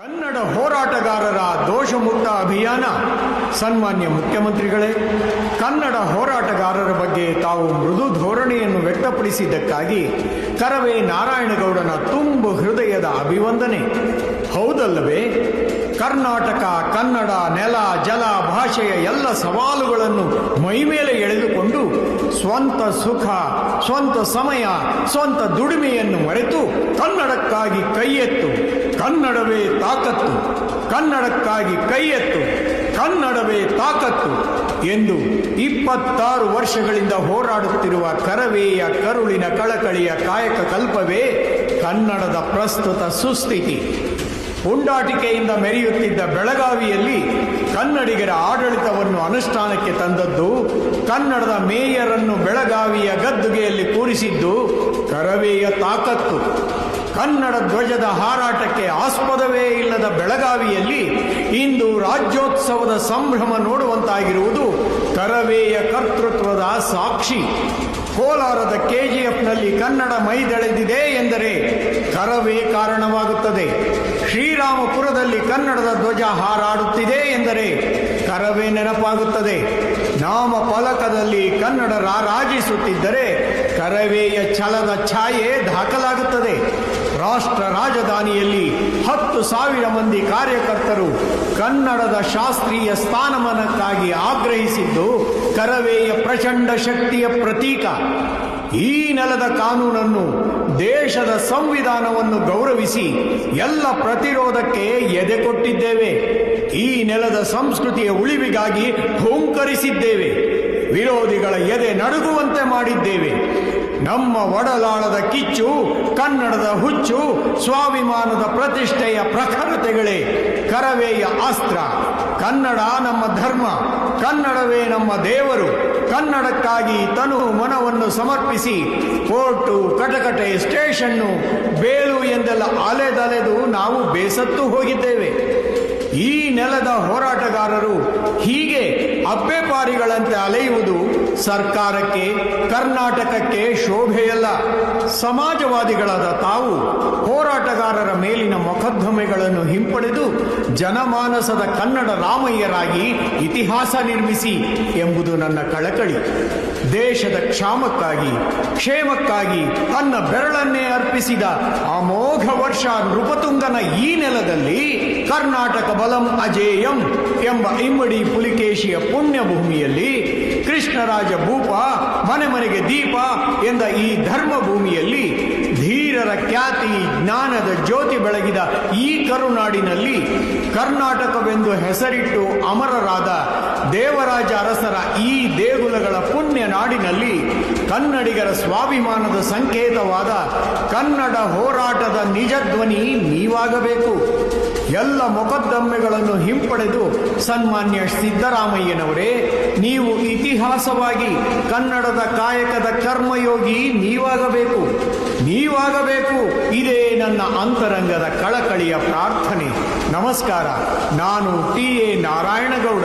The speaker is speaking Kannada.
ಕನ್ನಡ ಹೋರಾಟಗಾರರ ದೋಷಮುಕ್ತ ಅಭಿಯಾನ. ಸನ್ಮಾನ್ಯ ಮುಖ್ಯಮಂತ್ರಿಗಳೇ, ಕನ್ನಡ ಹೋರಾಟಗಾರರ ಬಗ್ಗೆ ತಾವು ಮೃದು ಧೋರಣೆಯನ್ನು ವ್ಯಕ್ತಪಡಿಸಿದ್ದಕ್ಕಾಗಿ ಕರವೇ ನಾರಾಯಣಗೌಡನ ತುಂಬು ಹೃದಯದ ಅಭಿವಂದನೆ. ಹೌದಲ್ಲವೇ? ಕರ್ನಾಟಕ, ಕನ್ನಡ, ನೆಲ, ಜಲ, ಭಾಷೆಯ ಎಲ್ಲ ಸವಾಲುಗಳನ್ನು ಮೈಮೇಲೆ ಸ್ವಂತ ಸುಖ, ಸ್ವಂತ ಸಮಯ, ಸ್ವಂತ ದುಡಿಮೆಯನ್ನು ಮರೆತು ಕನ್ನಡಕ್ಕಾಗಿ ಕೈಯೆತ್ತು. ಕನ್ನಡವೇ ತಾಕತ್ತು. ಕನ್ನಡಕ್ಕಾಗಿ ಕೈಯೆತ್ತು. ಕನ್ನಡವೇ ತಾಕತ್ತು ಎಂದು ಇಪ್ಪತ್ತಾರು ವರ್ಷಗಳಿಂದ ಹೋರಾಡುತ್ತಿರುವ ಕರವೇಯ ಕರುಳಿನ ಕಳಕಳಿಯ ಕಾಯಕ ಕಲ್ಪವೇ ಕನ್ನಡದ ಪ್ರಸ್ತುತ ಸುಸ್ಥಿತಿ. ಪುಂಡಾಟಿಕೆಯಿಂದ ಮೆರೆಯುತ್ತಿದ್ದ ಬೆಳಗಾವಿಯಲ್ಲಿ ಕನ್ನಡಿಗರ ಆಡಳಿತವನ್ನು ಅನುಷ್ಠಾನಕ್ಕೆ ತಂದದ್ದು, ಕನ್ನಡದ ಮೇಯರನ್ನು ಬೆಳಗಾವಿಯ ಗದ್ದುಗೆಯಲ್ಲಿ ಕೂರಿಸಿದ್ದು ಕರವೇಯ ತಾಕತ್ತು. ಕನ್ನಡ ಧ್ವಜದ ಹಾರಾಟಕ್ಕೆ ಆಸ್ಪದವೇ ಇಲ್ಲದ ಬೆಳಗಾವಿಯಲ್ಲಿ ಇಂದು ರಾಜ್ಯೋತ್ಸವದ ಸಂಭ್ರಮ ನೋಡುವಂತಾಗಿರುವುದು ಕರವೇಯ ಕರ್ತೃತ್ವದ ಸಾಕ್ಷಿ. ಕೋಲಾರದ ಕೆಜಿಎಫ್ನಲ್ಲಿ ಕನ್ನಡ ಮೈದಳೆದಿದೆ ಎಂದರೆ ಕರವೇ ಕಾರಣವಾಗುತ್ತದೆ. ಶ್ರೀರಾಮಪುರದಲ್ಲಿ ಕನ್ನಡದ ಧ್ವಜ ಹಾರಾಡುತ್ತಿದೆ ಎಂದರೆ ಕರವೇ ನೆನಪಾಗುತ್ತದೆ. ನಾಮ ಫಲಕದಲ್ಲಿ ಕನ್ನಡ ರಾರಾಜಿಸುತ್ತಿದ್ದರೆ ಕರವೇಯ ಛಲದ ಛಾಯೆ ದಾಖಲಾಗುತ್ತದೆ. ರಾಷ್ಟ್ರ ರಾಜಧಾನಿಯಲ್ಲಿ ಹತ್ತು ಸಾವಿರ ಮಂದಿ ಕಾರ್ಯಕರ್ತರು ಕನ್ನಡದ ಶಾಸ್ತ್ರೀಯ ಸ್ಥಾನಮಾನಕ್ಕಾಗಿ ಆಗ್ರಹಿಸಿದ್ದು ಕರವೇಯ ಪ್ರಚಂಡ ಶಕ್ತಿಯ ಪ್ರತೀಕ. ಈ ನೆಲದ ಕಾನೂನನ್ನು ದೇಶದ ಸಂವಿಧಾನವನ್ನು ಗೌರವಿಸಿ ಎಲ್ಲ ಪ್ರತಿರೋಧಕ್ಕೆ ಎದೆ ಕೊಟ್ಟಿದ್ದೇವೆ. ಈ ನೆಲದ ಸಂಸ್ಕೃತಿಯ ಉಳಿವಿಗಾಗಿ ಹುಂಕರಿಸಿದ್ದೇವೆ. ವಿರೋಧಿಗಳ ಎದೆ ನಡುಗುವಂತೆ ಮಾಡಿದ್ದೇವೆ. ನಮ್ಮ ಒಡಲಾಳದ ಕಿಚ್ಚು, ಕನ್ನಡದ ಹುಚ್ಚು, ಸ್ವಾಭಿಮಾನದ ಪ್ರತಿಷ್ಠೆಯ ಪ್ರಖರತೆಗಳೇ ಕರವೇಯ ಅಸ್ತ್ರ. ಕನ್ನಡ ನಮ್ಮ ಧರ್ಮ. ಕನ್ನಡವೇ ನಮ್ಮ ದೇವರು. ಕನ್ನಡಕ್ಕಾಗಿ ತನು ಮನವನ್ನು ಸಮರ್ಪಿಸಿ ಕೋರ್ಟು, ಕಟಕಟೆ ಸ್ಟೇಷನ್ನು ಬೇಲು ಎಂದೆಲ್ಲ ಅಲೆದಲೆದು ನಾವು ಬೇಸತ್ತು ಹೋಗಿದ್ದೇವೆ. ಈ ನೆಲದ ಹೋರಾಟಗಾರರು ಹೀಗೆ ಅಬ್ಬೆಪಾರಿಗಳಂತೆ ಅಲೆಯುವುದು ಸರ್ಕಾರಕ್ಕೆ, ಕರ್ನಾಟಕಕ್ಕೆ ಶೋಭೆಯಲ್ಲ. ಸಮಾಜವಾದಿಗಳಾದ ತಾವು ಹೋರಾಟಗಾರರ ಮೇಲಿನ ಮೊಕದ್ದಮೆಗಳನ್ನು ಹಿಂಪಡೆದು ಜನಮಾನಸದ ಕನ್ನಡ ರಾಮಯ್ಯರಾಗಿ ಇತಿಹಾಸ ನಿರ್ಮಿಸಿ ಎಂಬುದು ನನ್ನ ಕಳಕಳಿ. ದೇಶದ ಕ್ಷಾಮಕ್ಕಾಗಿ, ಕ್ಷೇಮಕ್ಕಾಗಿ ತನ್ನ ಬೆರಳನ್ನೇ ಅರ್ಪಿಸಿದ ಅಮೋಘ ವರ್ಷ ನೃಪತುಂಗನ ಈ ನೆಲದಲ್ಲಿ ಕರ್ನಾಟಕ ಬಲಂ ಅಜೇಯಂ ಎಂಬ ಇಮ್ಮಡಿ ಪುಲಿಕೇಶಿಯ ಪುಣ್ಯಭೂಮಿಯಲ್ಲಿ ಕೃಷ್ಣರಾಜ ಭೂಪ ಮನೆ ಮನೆಗೆ ದೀಪ ಎಂದ ಈ ಧರ್ಮ ಭೂಮಿಯಲ್ಲಿ ಧೀರರ ಖ್ಯಾತಿ, ಜ್ಞಾನದ ಜ್ಯೋತಿ ಬೆಳಗಿದ ಈ ಕರುನಾಡಿನಲ್ಲಿ ಕರ್ನಾಟಕವೆಂದು ಹೆಸರಿಟ್ಟು ಅಮರರಾದ ದೇವರಾಜ ಅರಸರ ಈ ದೇಗುಲಗಳ ಪುಣ್ಯ ನಾಡಿನಲ್ಲಿ ಕನ್ನಡಿಗರ ಸ್ವಾಭಿಮಾನದ ಸಂಕೇತವಾದ ಕನ್ನಡ ಹೋರಾಟದ ನಿಜ ಧ್ವನಿ ನೀವಾಗಬೇಕು. ಎಲ್ಲ ಮೊಕದ್ದಮೆಗಳನ್ನು ಹಿಂಪಡೆದು ಸನ್ಮಾನ್ಯ ಸಿದ್ದರಾಮಯ್ಯನವರೇ, ನೀವು ಇತಿಹಾಸವಾಗಿ ಕನ್ನಡದ ಕಾಯಕದ ಕರ್ಮಯೋಗಿ ನೀವಾಗಬೇಕು. ನೀವಾಗಬೇಕು. ಇದೇ ನನ್ನ ಅಂತರಂಗದ ಕಳಕಳಿಯ ಪ್ರಾರ್ಥನೆ. ನಮಸ್ಕಾರ. ನಾನು ಟಿ ಎ ನಾರಾಯಣಗೌಡ.